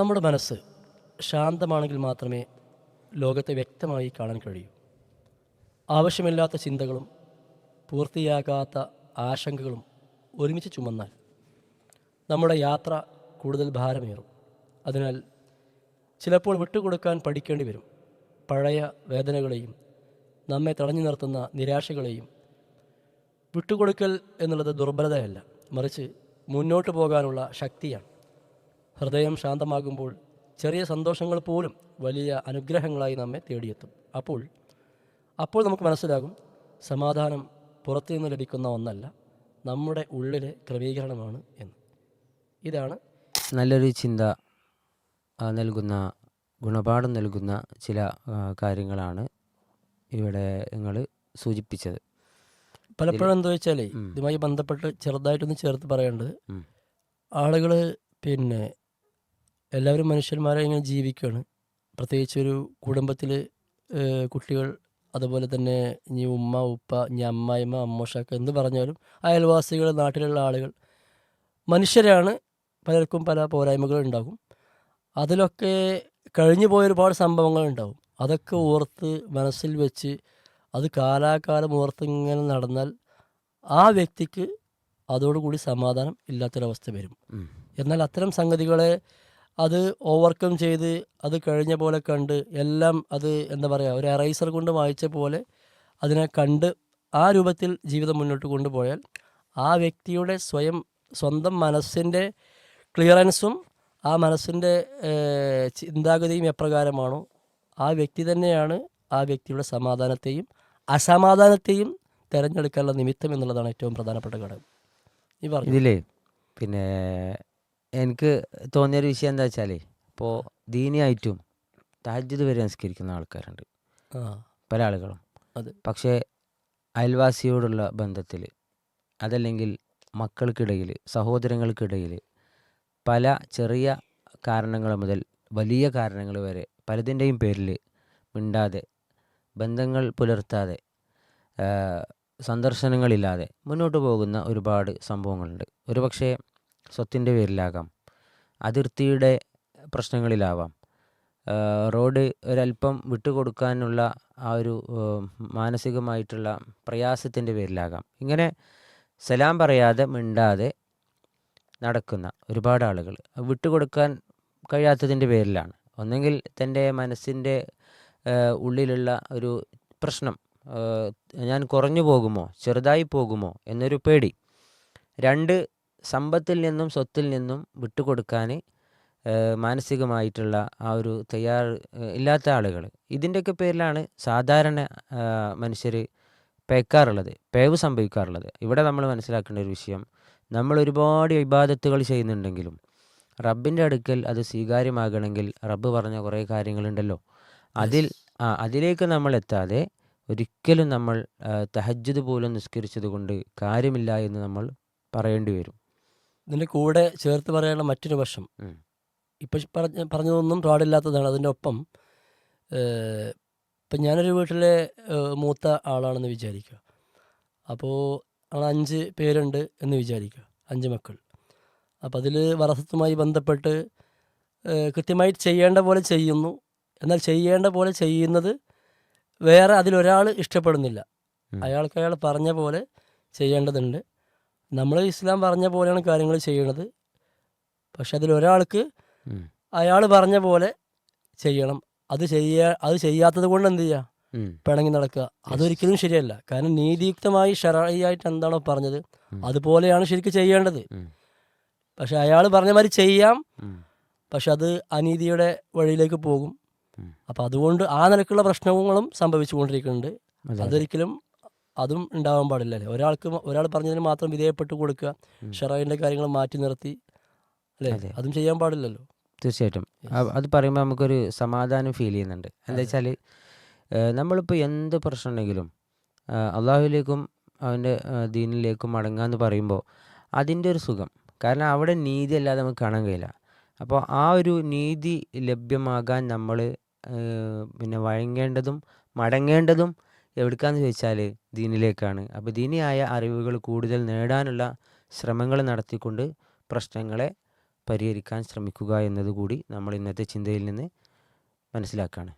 നമ്മുടെ മനസ്സ് ശാന്തമാണെങ്കിൽ മാത്രമേ ലോകത്തെ വ്യക്തമായി കാണാൻ കഴിയൂ. ആവശ്യമില്ലാത്ത ചിന്തകളും പൂർത്തിയാകാത്ത ആശങ്കകളും ഒരുമിച്ച് ചുമന്നാൽ നമ്മുടെ യാത്ര കൂടുതൽ ഭാരമേറും. അതിനാൽ ചിലപ്പോൾ വിട്ടുകൊടുക്കാൻ പഠിക്കേണ്ടി വരും. പഴയ വേദനകളെയും നമ്മെ തടഞ്ഞു നിർത്തുന്ന നിരാശകളെയും വിട്ടുകൊടുക്കൽ എന്നുള്ളത് ദുർബലതയല്ല. മറിച്ച് മുന്നോട്ട് പോകാനുള്ള ശക്തിയാണ്. ഹൃദയം ശാന്തമാകുമ്പോൾ ചെറിയ സന്തോഷങ്ങൾ പോലും വലിയ അനുഗ്രഹങ്ങളായി നമ്മെ തേടിയെത്തും അപ്പോൾ അപ്പോൾ നമുക്ക് മനസ്സിലാകും സമാധാനം പുറത്തു നിന്ന് ലഭിക്കുന്ന ഒന്നല്ല നമ്മുടെ ഉള്ളിലെ ക്രമീകരണമാണ് എന്ന് ഇതാണ് നല്ലൊരു ചിന്ത നൽകുന്ന ഗുണപാഠം നൽകുന്ന ചില കാര്യങ്ങളാണ് ഇവിടെ നിങ്ങൾ സൂചിപ്പിച്ചത് പലപ്പോഴും എന്താ വെച്ചാലേ. ഇതുമായി ബന്ധപ്പെട്ട് ചെറുതായിട്ടൊന്ന് ചേർത്ത് പറയേണ്ടത്. ആളുകൾ പിന്നെ എല്ലാവരും മനുഷ്യന്മാരെ ഇങ്ങനെ ജീവിക്കുകയാണ് പ്രത്യേകിച്ച് ഒരു കുടുംബത്തിൽ കുട്ടികൾ അതുപോലെ തന്നെ ഇനി ഉമ്മ ഉപ്പ ഇനി അമ്മായിമ്മ അമ്മോഷക്ക എന്ത് പറഞ്ഞാലും അയൽവാസികൾ നാട്ടിലുള്ള ആളുകൾ മനുഷ്യരാണ്. പലർക്കും പല പോരായ്മകൾ ഉണ്ടാകും. അതിലൊക്കെ കഴിഞ്ഞു പോയ ഒരുപാട് സംഭവങ്ങൾ ഉണ്ടാകും. അതൊക്കെ ഓർത്ത് മനസ്സിൽ വെച്ച് അത് കാലാകാലം ഓർത്ത് ഇങ്ങനെ നടന്നാൽ ആ വ്യക്തിക്ക് അതോടുകൂടി സമാധാനം ഇല്ലാത്തൊരവസ്ഥ വരും. എന്നാൽ അത്തരം സംഗതികളെ അത് ഓവർകം ചെയ്ത് അത് കഴിഞ്ഞ പോലെ കണ്ട് എല്ലാം അത് എന്താ പറയുക ഒരു എറൈസർ കൊണ്ട് വായിച്ച പോലെ അതിനെ കണ്ട് ആ രൂപത്തിൽ ജീവിതം മുന്നോട്ട് കൊണ്ടുപോയാൽ ആ വ്യക്തിയുടെ സ്വയം സ്വന്തം മനസ്സിന്റെ ക്ലിയറൻസും ആ മനസ്സിന്റെ ചിന്താഗതിയും എപ്രകാരമാണോ ആ വ്യക്തി തന്നെയാണ് ആ വ്യക്തിയുടെ സമാധാനത്തെയും അസമാധാനത്തെയും തിരഞ്ഞെടുക്കാനുള്ള നിമിത്തം എന്നുള്ളതാണ് ഏറ്റവും പ്രധാനപ്പെട്ട ഘടകം. ഈ പറഞ്ഞു? ഇതിലേ പിന്നെ എനിക്ക് തോന്നിയൊരു വിഷയം എന്താ വെച്ചാലേ ഇപ്പോൾ ദീനിയായിട്ടും താജ്ജുദ് വരെ നിസ്കരിക്കുന്ന ആൾക്കാരുണ്ട്. ആ. പല ആളുകളും. അതെ. പക്ഷേ അയൽവാസിയോടുള്ള ബന്ധത്തിൽ അതല്ലെങ്കിൽ മക്കൾക്കിടയിൽ സഹോദരങ്ങൾക്കിടയിൽ പല ചെറിയ കാരണങ്ങൾ മുതൽ വലിയ കാരണങ്ങൾ വരെ പലതിന്റെയും പേരിൽ മിണ്ടാതെ ബന്ധങ്ങൾ പുലർത്താതെ സന്ദർശനങ്ങളില്ലാതെ മുന്നോട്ട് പോകുന്ന ഒരുപാട് സംഭവങ്ങളുണ്ട്. ഒരുപക്ഷെ സ്വത്തിന്റെ പേരിലാകാം. അതിർത്തിയുടെ പ്രശ്നങ്ങളിലാവാം. റോഡ് ഒരല്പം വിട്ടുകൊടുക്കാനുള്ള ആ ഒരു മാനസികമായിട്ടുള്ള പ്രയാസത്തിന്റെ പേരിലാകാം. ഇങ്ങനെ സലാം പറയാതെ മിണ്ടാതെ നടക്കുന്ന ഒരുപാട് ആളുകൾ വിട്ടുകൊടുക്കാൻ കഴിയാത്തതിന്റെ പേരിലാണ്. ഒന്നെങ്കിൽ തന്റെ മനസ്സിന്റെ ഉള്ളിലുള്ള ഒരു പ്രശ്നം ഞാൻ കുറഞ്ഞു പോകുമോ ചെറുതായി പോകുമോ എന്നൊരു പേടി. രണ്ട് സമ്പത്തിൽ നിന്നും സ്വത്തിൽ നിന്നും വിട്ടുകൊടുക്കാൻ മാനസികമായിട്ടുള്ള ആ ഒരു തയ്യാർ ഇല്ലാത്ത ആളുകൾ ഇതിന്റെയൊക്കെ പേരിലാണ് സാധാരണ മനുഷ്യർ പേക്കാറുള്ളത് പേവ് സംഭവിക്കാറുള്ളത്. ഇവിടെ നമ്മൾ മനസ്സിലാക്കേണ്ട ഒരു വിഷയം നമ്മൾ ഒരുപാട് വിവാദത്തുകൾ ചെയ്യുന്നുണ്ടെങ്കിലും റബ്ബിന്റെ അടുക്കൽ അത് സ്വീകാര്യമാകണമെങ്കിൽ റബ്ബ് പറഞ്ഞ കുറേ കാര്യങ്ങളുണ്ടല്ലോ. അതിൽ ആ അതിലേക്ക് നമ്മൾ എത്താതെ ഒരിക്കലും നമ്മൾ തഹജ്ജുദ് പോലും നിസ്കരിച്ചത് കൊണ്ട് കാര്യമില്ല എന്ന് നമ്മൾ പറയേണ്ടി വരും. ഇതിന്റെ കൂടെ ചേർത്ത് പറയാനുള്ള മറ്റൊരു വശം. ഇപ്പൊ പറഞ്ഞ പറഞ്ഞതൊന്നും പാടില്ലാത്തതാണ് അതിന്റെ ഒപ്പം ഇപ്പം ഞാനൊരു വീട്ടിലെ മൂത്ത ആളാണെന്ന് വിചാരിക്കുക. അപ്പോൾ ഞങ്ങൾ അഞ്ച് പേരുണ്ട് എന്ന് വിചാരിക്കുക. അഞ്ച് മക്കൾ. അപ്പം അതിൽ വറസത്തുമായി ബന്ധപ്പെട്ട് കൃത്യമായി ചെയ്യേണ്ട പോലെ ചെയ്യുന്നു. എന്നാൽ ചെയ്യേണ്ട പോലെ ചെയ്യുന്നത് വേറെ അതിലൊരാൾ ഇഷ്ടപ്പെടുന്നില്ല. അയാൾക്ക് അയാൾ പറഞ്ഞ പോലെ ചെയ്യേണ്ടതുണ്ട്. നമ്മൾ ഇസ്ലാം പറഞ്ഞ പോലെയാണ് കാര്യങ്ങൾ ചെയ്യണത്. പക്ഷെ അതിലൊരാൾക്ക് ഒരാൾക്ക് അയാൾ പറഞ്ഞ പോലെ ചെയ്യണം. അത് ചെയ്യാ അത് ചെയ്യാത്തത് കൊണ്ട് എന്ത് ചെയ്യുക. പിണങ്ങി നടക്കുക. അതൊരിക്കലും ശരിയല്ല. കാരണം നീതിയുക്തമായി ഷറായിട്ട് എന്താണോ പറഞ്ഞത്. അതുപോലെയാണ് ശരിക്കും ചെയ്യേണ്ടത്. പക്ഷെ അയാൾ പറഞ്ഞ മാതിരി ചെയ്യാം. പക്ഷെ അത് അനീതിയുടെ വഴിയിലേക്ക് പോകും. അപ്പം അതുകൊണ്ട് ആ നിലക്കുള്ള പ്രശ്നങ്ങളും സംഭവിച്ചുകൊണ്ടിരിക്കുന്നുണ്ട്. അതെ, അതെ. അതൊരിക്കലും അതും ഉണ്ടാവാൻ പാടില്ലല്ലേ ഒരാൾക്ക് ഒരാൾ പറഞ്ഞതിന് മാത്രം വിധേയപ്പെട്ട് കൊടുക്കുക ഷെറോയിന്റെ കാര്യങ്ങൾ മാറ്റി നിർത്തി അല്ലേ? അതും. ചെയ്യാൻ പാടില്ലല്ലോ. തീർച്ചയായിട്ടും. അത് പറയുമ്പോൾ നമുക്കൊരു സമാധാനം ഫീൽ ചെയ്യുന്നുണ്ട്. എന്താ വെച്ചാൽ നമ്മളിപ്പോൾ എന്ത് പ്രശ്നം ഉണ്ടെങ്കിലും അള്ളാഹുലേക്കും അവന്റെ ദീനിലേക്കും മടങ്ങുക എന്ന് പറയുമ്പോൾ അതിന്റെ ഒരു സുഖം. കാരണം അവിടെ നീതി അല്ലാതെ നമുക്ക് കാണാൻ കഴിയില്ല. അപ്പോൾ ആ ഒരു നീതി ലഭ്യമാകാൻ നമ്മൾ പിന്നെ വഴങ്ങേണ്ടതും മടങ്ങേണ്ടതും എവിടേക്കാന്ന് ചോദിച്ചാൽ ദീനിലേക്കാണ്. അപ്പോൾ ദീനിയായ അറിവുകൾ കൂടുതൽ നേടാനുള്ള ശ്രമങ്ങൾ നടത്തിക്കൊണ്ട് പ്രശ്നങ്ങളെ പരിഹരിക്കാൻ ശ്രമിക്കുക എന്നതുകൂടി നമ്മൾ ഇന്നത്തെ ചിന്തയിൽ നിന്ന് മനസ്സിലാക്കുകയാണ്